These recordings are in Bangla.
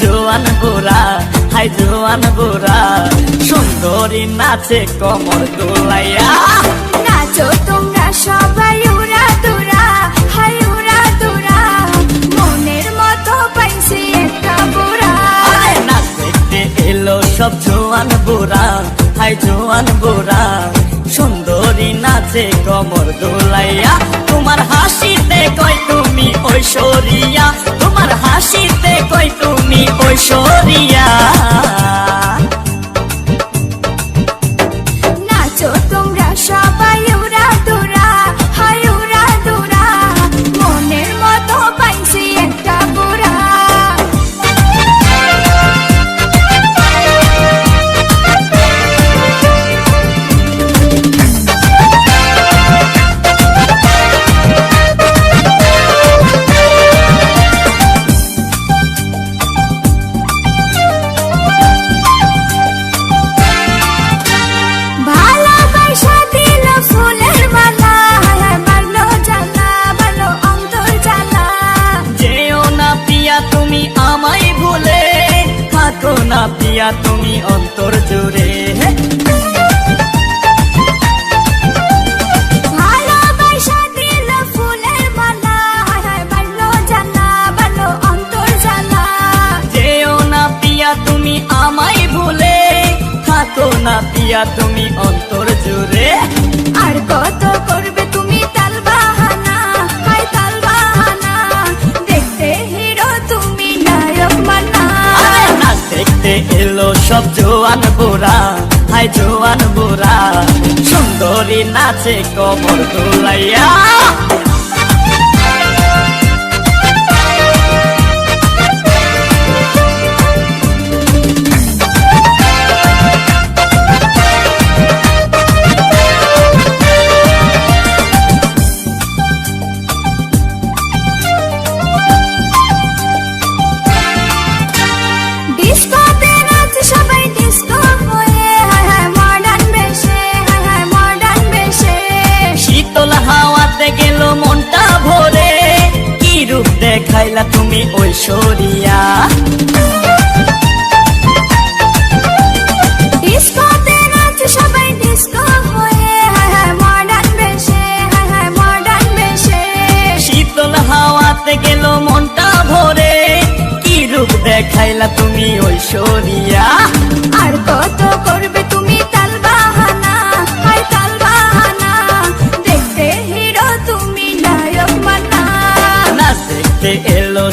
জোয়ান বুড়া হাই জোয়ান বুড়া সুন্দরী নাচে কমর দোলাইয়া। নাচো তোমরা সবাই উড়া দুরা হাই উড়া দুরা মনের মতো পাইছি একটা বুড়া। আরে নাচ দেখতে এলো সব জোয়ান বুড়া হাই জোয়ান বুড়া সুন্দরী নাচে কমর দোলাইয়া। তোমার হাসিতে কই তুমি ঐশ্বরিয়া হাসিতে কই তুমি ঐশ্বরিয়া জ্বালা যেও না পিয়া তুমি আমায় ভুলে থাকো না পিয়া তুমি অন্তর জুড়ে। আর কত এলো সব জোয়ান বোরা হাই জোয়ান বোরা সুন্দরী নাচে কবর দোলাইয়া। দেখাইলা তুমি ঐশ্বরিয়া। ডিস্কোতে নাচ সবাই ডিস্কো হয়ে মডার্ন বেশে মডার্ন বেশে। শীতল হাওয়াতে গেল মনটা ভরে কি রূপ দেখাইলা তুমি ঐশ্বরিয়া? আর কত করবে তুমি তাল বাহানা হায় তাল দেখতে হিরো তুমি নায়ক মানা। না দেখতে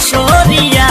ঐশ্বরিয়া